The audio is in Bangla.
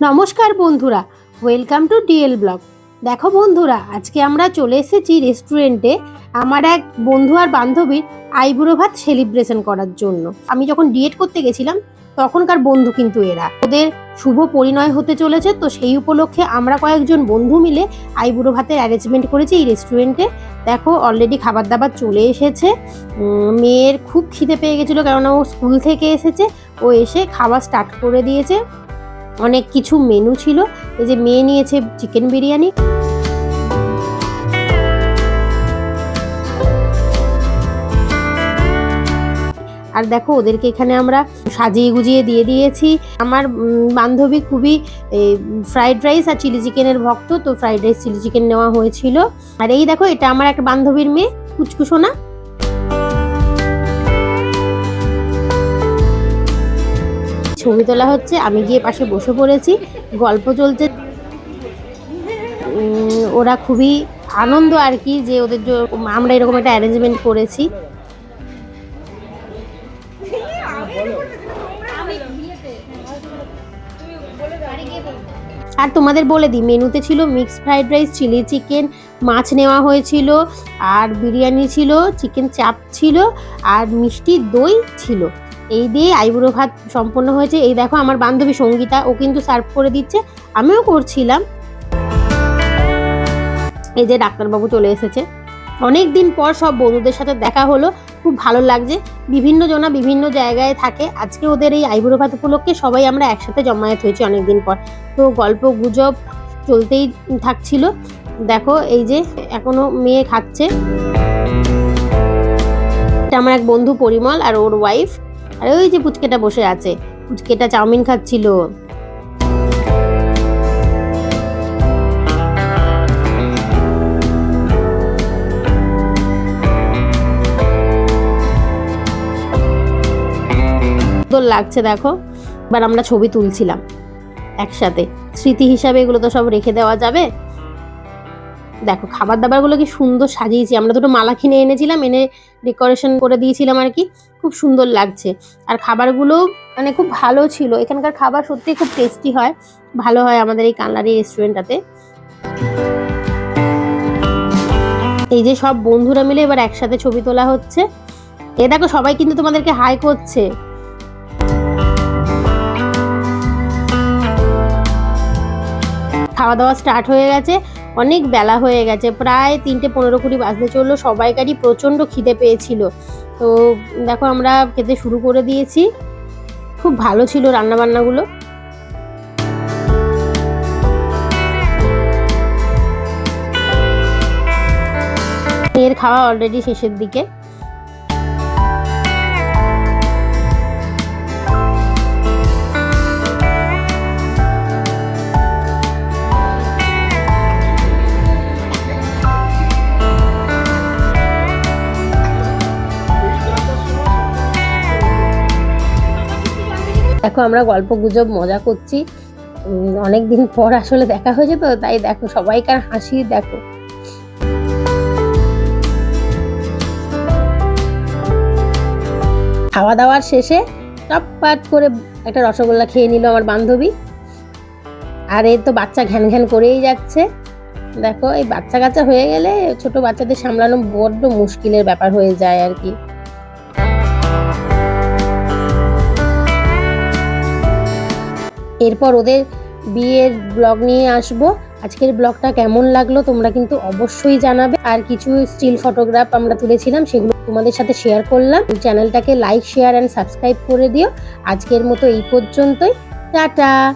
নমস্কার বন্ধুরা ওয়েলকাম টু ডিএল ব্লগ দেখো বন্ধুরা, আজকে আমরা চলে এসেছি রেস্টুরেন্টে আমার এক বন্ধু আর বান্ধবীর আইবুড়ো ভাত সেলিব্রেশন করার জন্য। আমি যখন ডিএড করতে গেছিলাম, তখনকার বন্ধু কিন্তু এরা। ওদের শুভ পরিণয় হতে চলেছে, তো সেই উপলক্ষে আমরা কয়েকজন বন্ধু মিলে আইবুড়ো ভাতের অ্যারেঞ্জমেন্ট করেছি এই রেস্টুরেন্টে দেখো অলরেডি খাবার দাবার চলে এসেছে। মেয়ের খুব খিদে পেয়ে গেছিল কেননা ও স্কুল থেকে এসেছে। ও এসে খাবার স্টার্ট করে দিয়েছে। অনেক কিছু মেনু ছিল। এই যে মেয়ে নিয়েছে চিকেন বিরিয়ানি। আর দেখো, ওদেরকে এখানে আমরা সাজিয়ে গুজিয়ে দিয়ে দিয়েছি। আমার বান্ধবী খুবই ফ্রাইড রাইস আর চিলি চিকেনের ভক্ত, তো ফ্রাইড রাইস চিলি চিকেন নেওয়া হয়েছিল। আর এই দেখো, এটা আমার একটা বান্ধবীর মেয়ে, কুচকুসোনা। ছবি তোলা হচ্ছে। আমি গিয়ে পাশে বসে পড়েছি। গল্প চলছে। ওরা খুবই আনন্দ আর কি যে ওদের আমরা এরকম একটা অ্যারেঞ্জমেন্ট করেছি। আর তোমাদের বলে দিই, মেনুতে ছিল mixed fried rice chilli chicken মাছ নেওয়া হয়েছিল, আর বিরিয়ানি ছিল চিকেন চাপ ছিল, আর মিষ্টি দই ছিল। এই দিয়ে আইবুড়ো ভাত সম্পন্ন হয়েছে। এই দেখো আমার বান্ধবী সঙ্গীতা, ও কিন্তু সার্ভ করে দিচ্ছে। আমিও করছিলাম। এই যে ডাক্তারবাবু চলে এসেছে। অনেক দিন পর সব বন্ধুদের সাথে দেখা হলো। খুব ভালো লাগছে। বিভিন্ন জনা বিভিন্ন জায়গায় থাকে। আজকে ওদের এই আইবুড়ো ভাত উপলক্ষে সবাই আমরা একসাথে জমায়েত হয়েছি অনেকদিন পর। তো গল্প গুজব চলতেই থাকছিল। দেখো, এই যে এখনও মেয়ে খাচ্ছে। এটা আমার এক বন্ধু পরিমল আর ওর ওয়াইফ আর ওই যে পুচকেটা বসে আছে। পুচকেটা চাউমিন খাচ্ছিল। সুন্দর লাগছে, দেখো। এবার আমরা ছবি তুলছিলাম একসাথে। স্মৃতি হিসাবে এগুলো তো সব রেখে দেওয়া যাবে। দেখো খাবার দাবারগুলো কি সুন্দর সাজিয়েছি। আমরা দুটো মালা কিনে এনেছিলাম, এনে ডেকোরেশন করে দিয়েছিলাম আর কি। খুব সুন্দর লাগছে। আর খাবারগুলো মানে খুব ভালো ছিল। এখানকার খাবার সত্যি খুব টেস্টি হয়। ভালো হয় আমাদের এই কানলারি রেস্টুরেন্টটাতে এই যে সব বন্ধুরা মিলে এবার একসাথে ছবি তোলা হচ্ছে। এ দেখো, সবাই কিন্তু তোমাদেরকে হাই করছে। খাওয়া দাওয়া স্টার্ট হয়ে গেছে। অনেক বেলা হয়ে গেছে। প্রায় তিনটে পনেরো কুড়ি বাজতে চলল। সবাইকারই প্রচণ্ড খিদে পেয়েছিল। তো দেখো আমরা খেতে শুরু করে দিয়েছি। খুব ভালো ছিল রান্নাবান্নাগুলো। এর খাওয়া অলরেডি শেষের দিকে। দেখো, আমরা গল্প গুজব মজা করছি। অনেক দিন পর আসলে দেখা হয়েছে তো, তাই দেখো, সবাইকার হাসি দেখো। খাওয়া দাওয়ার শেষে টপপাট করে একটা রসগোল্লা খেয়ে নিল আমার বান্ধবী। আর এর তো বাচ্চা ঘ্যান ঘ্যান করেই যাচ্ছে। দেখো, এই বাচ্চা কাচ্চা হয়ে গেলে ছোট বাচ্চাদের সামলানো বড্ড মুশকিলের ব্যাপার হয়ে যায় আর কি। এরপর ওদের বিয়ের ব্লগ নিয়ে আসব। আজকের ব্লগটা কেমন লাগল তোমরা কিন্তু অবশ্যই জানাবে। আর কিছু স্টিল ফটোগ্রাফ আমরা তুলেছিলাম, সেগুলো তোমাদের সাথে শেয়ার করলাম। চ্যানেলটাকে লাইক শেয়ার অ্যান্ড সাবস্ক্রাইব করে দিও। আজকের মতো এই পর্যন্তই। টাটা!